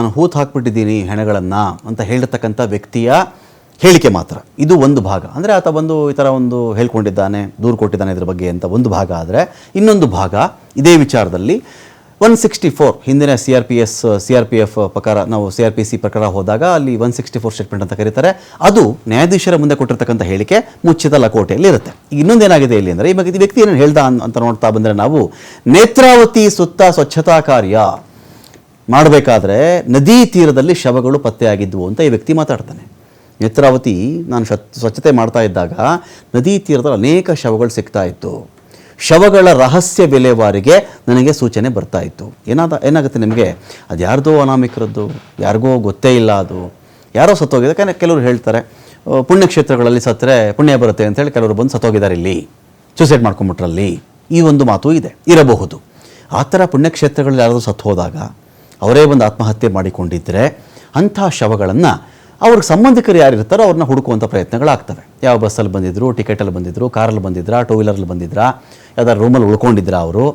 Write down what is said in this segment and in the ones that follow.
ನಾನು ಹೂತು ಹಾಕ್ಬಿಟ್ಟಿದ್ದೀನಿ ಹೆಣಗಳನ್ನು ಅಂತ ಹೇಳಿರ್ತಕ್ಕಂಥ ವ್ಯಕ್ತಿಯ ಹೇಳಿಕೆ ಮಾತ್ರ. ಇದು ಒಂದು ಭಾಗ. ಅಂದರೆ ಆತ ಬಂದು ಈ ಥರ ಒಂದು ಹೇಳ್ಕೊಂಡಿದ್ದಾನೆ, ದೂರು ಕೊಟ್ಟಿದ್ದಾನೆ ಇದ್ರ ಬಗ್ಗೆ ಅಂತ ಒಂದು ಭಾಗ ಆದರೆ, ಇನ್ನೊಂದು ಭಾಗ ಇದೇ ವಿಚಾರದಲ್ಲಿ ಒನ್ ಸಿಕ್ಸ್ಟಿ ಫೋರ್ ಹಿಂದಿನ C R P S C R P F ಪ್ರಕಾರ, ನಾವು ಸಿ ಆರ್ ಪಿ ಸಿ ಪ್ರಕಾರ ಹೋದಾಗ ಅಲ್ಲಿ ಒನ್ ಸಿಕ್ಸ್ಟಿ ಫೋರ್ ಸ್ಟೇಟ್ಮೆಂಟ್ ಅಂತ ಕರೀತಾರೆ. ಅದು ನ್ಯಾಯಾಧೀಶರ ಮುಂದೆ ಕೊಟ್ಟಿರ್ತಕ್ಕಂಥ ಹೇಳಿಕೆ ಮುಚ್ಚಿದ ಲಕೋಟೆಯಲ್ಲಿ ಇರುತ್ತೆ. ಈಗ ಇನ್ನೊಂದೇನಾಗಿದೆ ಇಲ್ಲಿ ಅಂದರೆ, ಈ ಬಗ್ಗೆ ವ್ಯಕ್ತಿ ಏನು ಹೇಳ್ದ ಅಂತ ನೋಡ್ತಾ ಬಂದರೆ ನಾವು ನೇತ್ರಾವತಿ ಸುತ್ತ ಸ್ವಚ್ಛತಾ ಕಾರ್ಯ. ಮಾಡಬೇಕಾದ್ರೆ ನದಿ ತೀರದಲ್ಲಿ ಶವಗಳು ಪತ್ತೆಯಾಗಿದ್ವು ಅಂತ ಈ ವ್ಯಕ್ತಿ ಮಾತಾಡ್ತಾನೆ. ನೇತ್ರಾವತಿ, ನಾನು ಸ್ವಚ್ಛತೆ ಮಾಡ್ತಾ ಇದ್ದಾಗ ನದಿ ತೀರದಲ್ಲಿ ಅನೇಕ ಶವಗಳು ಸಿಗ್ತಾ ಇತ್ತು. ಶವಗಳ ರಹಸ್ಯ ವಿಲೇವಾರಿಗೆ ನನಗೆ ಸೂಚನೆ ಬರ್ತಾ ಇತ್ತು. ಏನಾದ, ಏನಾಗುತ್ತೆ ನಿಮಗೆ? ಅದು ಯಾರ್ದೋ ಅನಾಮಿಕರದ್ದು, ಯಾರಿಗೋ ಗೊತ್ತೇ ಇಲ್ಲ ಅದು. ಯಾರೋ ಸತ್ತೋಗಿದೆ ಯಾಕಂದರೆ ಕೆಲವರು ಹೇಳ್ತಾರೆ ಪುಣ್ಯಕ್ಷೇತ್ರಗಳಲ್ಲಿ ಸತ್ತರೆ ಪುಣ್ಯ ಬರುತ್ತೆ ಅಂತೇಳಿ ಕೆಲವರು ಬಂದು ಸತ್ತೋಗಿದ್ದಾರೆ ಇಲ್ಲಿ. ಸೂಸೈಡ್ ಮಾಡ್ಕೊಂಬಿಟ್ರಲ್ಲಿ ಈ ಒಂದು ಮಾತು ಇದೆ, ಇರಬಹುದು. ಆ ಥರ ಪುಣ್ಯಕ್ಷೇತ್ರಗಳಲ್ಲಿ ಯಾರಾದರೂ ಸತ್ತು ಹೋದಾಗ ಅವರೇ ಒಂದು ಆತ್ಮಹತ್ಯೆ ಮಾಡಿಕೊಂಡಿದ್ದರೆ ಅಂಥ ಶವಗಳನ್ನು ಅವ್ರಿಗೆ ಸಂಬಂಧಿಕರು ಯಾರು ಇರ್ತಾರೋ ಅವ್ರನ್ನ ಹುಡುಕುವಂಥ ಪ್ರಯತ್ನಗಳಾಗ್ತವೆ. ಯಾವ ಬಸ್ಸಲ್ಲಿ ಬಂದಿದ್ರು ಟಿಕೆಟಲ್ಲಿ ಬಂದಿದ್ರು ಕಾರಲ್ಲಿ ಬಂದಿದ್ರಾ ಟೂ ವೀಲರಲ್ಲಿ ಬಂದಿದ್ರಾ, ಯಾವ್ದಾದ್ರು ರೂಮಲ್ಲಿ ಉಳ್ಕೊಂಡಿದ್ರಾ ಅವರು,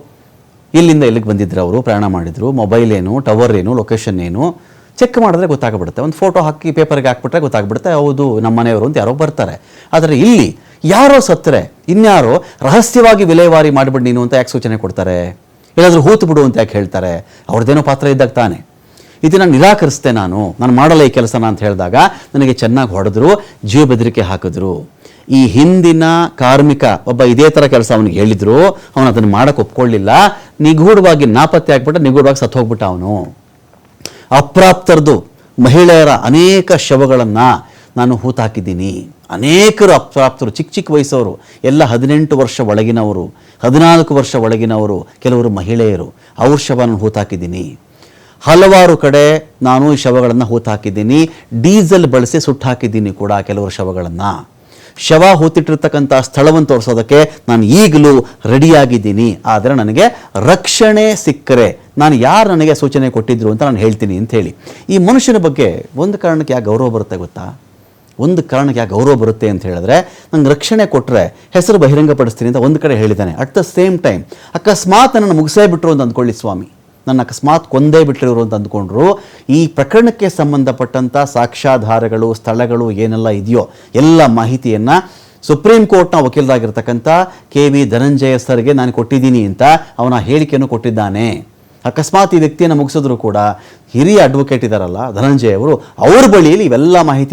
ಇಲ್ಲಿಂದ ಇಲ್ಲಿಗೆ ಬಂದಿದ್ರು ಅವರು, ಪ್ರಯಾಣ ಮಾಡಿದ್ರು ಮೊಬೈಲ್ ಏನು ಟವರ್ ಏನು ಲೊಕೇಶನ್ ಏನು ಚೆಕ್ ಮಾಡಿದ್ರೆ ಗೊತ್ತಾಗ್ಬಿಡುತ್ತೆ. ಒಂದು ಫೋಟೋ ಹಾಕಿ ಪೇಪರ್ಗೆ ಹಾಕ್ಬಿಟ್ರೆ ಗೊತ್ತಾಗ್ಬಿಡುತ್ತೆ, ಹೌದು, ನಮ್ಮ ಮನೆಯವರು ಅಂತ ಯಾರೋ ಬರ್ತಾರೆ. ಆದರೆ ಇಲ್ಲಿ ಯಾರೋ ಸತ್ತರೆ, ಇನ್ಯಾರೋ ರಹಸ್ಯವಾಗಿ ವಿಲೇವಾರಿ ಮಾಡಿಬಿಡಿ ನೀನು ಅಂತ ಯಾಕೆ ಸೂಚನೆ ಕೊಡ್ತಾರೆ? ಏನಾದರೂ ಹೂತು ಬಿಡು ಅಂತ ಯಾಕೆ ಹೇಳ್ತಾರೆ? ಅವ್ರದ್ದೇನೋ ಪಾತ್ರ ಇದ್ದಾಗ ತಾನೆ. ಇದನ್ನು ನಿರಾಕರಿಸ್ತೆ ನಾನು. ನಾನು ಮಾಡಲ್ಲ ಈ ಕೆಲಸನ ಅಂತ ಹೇಳಿದಾಗ ನನಗೆ ಚೆನ್ನಾಗಿ ಹೊಡೆದ್ರು, ಜೀವ ಬೆದರಿಕೆ ಹಾಕಿದ್ರು. ಈ ಹಿಂದಿನ ಕಾರ್ಮಿಕ ಒಬ್ಬ ಇದೇ ಥರ ಕೆಲಸ ಅವನಿಗೆ ಹೇಳಿದ್ರು, ಅವನು ಅದನ್ನು ಮಾಡೋಕ್ಕೆ ಒಪ್ಕೊಳ್ಳಿಲ್ಲ. ನಿಗೂಢವಾಗಿ ನಾಪತ್ತೆ ಆಗ್ಬಿಟ್ಟು ನಿಗೂಢವಾಗಿ ಸತ್ತು ಹೋಗ್ಬಿಟ್ಟ ಅವನು. ಅಪ್ರಾಪ್ತರದು ಮಹಿಳೆಯರ ಅನೇಕ ಶವಗಳನ್ನು ನಾನು ಹೂತಾಕಿದ್ದೀನಿ. ಅನೇಕರು ಅಪ್ರಾಪ್ತರು ಚಿಕ್ಕ ಚಿಕ್ಕ ವಯಸ್ಸವರು, ಎಲ್ಲ ಹದಿನೆಂಟು ವರ್ಷ ಒಳಗಿನವರು, ಹದಿನಾಲ್ಕು ವರ್ಷ ಒಳಗಿನವರು, ಕೆಲವರು ಮಹಿಳೆಯರು, ಅವ್ರ ಶವನ ಹೂತಾಕಿದ್ದೀನಿ. ಹಲವಾರು ಕಡೆ ನಾನು ಈ ಶವಗಳನ್ನು ಹೂತಾಕಿದ್ದೀನಿ. ಡೀಸೆಲ್ ಬಳಸಿ ಸುಟ್ಟು ಹಾಕಿದ್ದೀನಿ ಕೂಡ ಕೆಲವರು ಶವಗಳನ್ನು. ಶವ ಹೂತಿಟ್ಟಿರ್ತಕ್ಕಂಥ ಸ್ಥಳವನ್ನು ತೋರಿಸೋದಕ್ಕೆ ನಾನು ಈಗಲೂ ರೆಡಿಯಾಗಿದ್ದೀನಿ. ಆದರೆ ನನಗೆ ರಕ್ಷಣೆ ಸಿಕ್ಕರೆ ನಾನು ಯಾರು ನನಗೆ ಸೂಚನೆ ಕೊಟ್ಟಿದ್ರು ಅಂತ ನಾನು ಹೇಳ್ತೀನಿ ಅಂತ ಹೇಳಿ. ಈ ಮನುಷ್ಯನ ಬಗ್ಗೆ ಒಂದು ಕಾರಣಕ್ಕೆ ಯಾಕೆ ಗೌರವ ಬರುತ್ತೆ ಗೊತ್ತಾ? ಒಂದು ಕಾರಣಕ್ಕೆ ಯಾಕೆ ಗೌರವ ಬರುತ್ತೆ ಅಂತ ಹೇಳಿದ್ರೆ, ನಂಗೆ ರಕ್ಷಣೆ ಕೊಟ್ಟರೆ ಹೆಸರು ಬಹಿರಂಗಪಡಿಸ್ತೀನಿ ಅಂತ ಒಂದು ಕಡೆ ಹೇಳಿದ್ದಾನೆ. ಅಟ್ ದ ಸೇಮ್ ಟೈಮ್ ಅಕಸ್ಮಾತ್ ನನ್ನ ಮುಗಿಸೇ ಬಿಟ್ರು ಅಂತ ಅಂದ್ಕೊಳ್ಳಿ ಸ್ವಾಮಿ. ನನ್ನ ಅಕಸ್ಮಾತ್ ಕೊಂದೇ ಬಿಟ್ಟಿರೋರು ಅಂತ ಅಂದ್ಕೊಂಡ್ರು. ಈ ಪ್ರಕರಣಕ್ಕೆ ಸಂಬಂಧಪಟ್ಟಂಥ ಸಾಕ್ಷ್ಯಾಧಾರಗಳು, ಸ್ಥಳಗಳು ಏನೆಲ್ಲ ಇದೆಯೋ ಎಲ್ಲ ಮಾಹಿತಿಯನ್ನು ಸುಪ್ರೀಂ ಕೋರ್ಟ್ನ ವಕೀಲರಾಗಿರ್ತಕ್ಕಂಥ ಕೆ ವಿ ಧನಂಜಯ ಸರ್ಗೆ ನಾನು ಕೊಟ್ಟಿದ್ದೀನಿ ಅಂತ ಅವನ ಹೇಳಿಕೆಯನ್ನು ಕೊಟ್ಟಿದ್ದಾನೆ. ಅಕಸ್ಮಾತ್ ಈ ವ್ಯಕ್ತಿಯನ್ನು ಮುಗಿಸಿದ್ರು ಕೂಡ ಹಿರಿಯ ಅಡ್ವೊಕೇಟ್ ಇದ್ದಾರಲ್ಲ ಧನಂಜಯ ಅವರು, ಅವ್ರ ಬಳಿಯಲ್ಲಿ ಇವೆಲ್ಲ ಮಾಹಿತಿ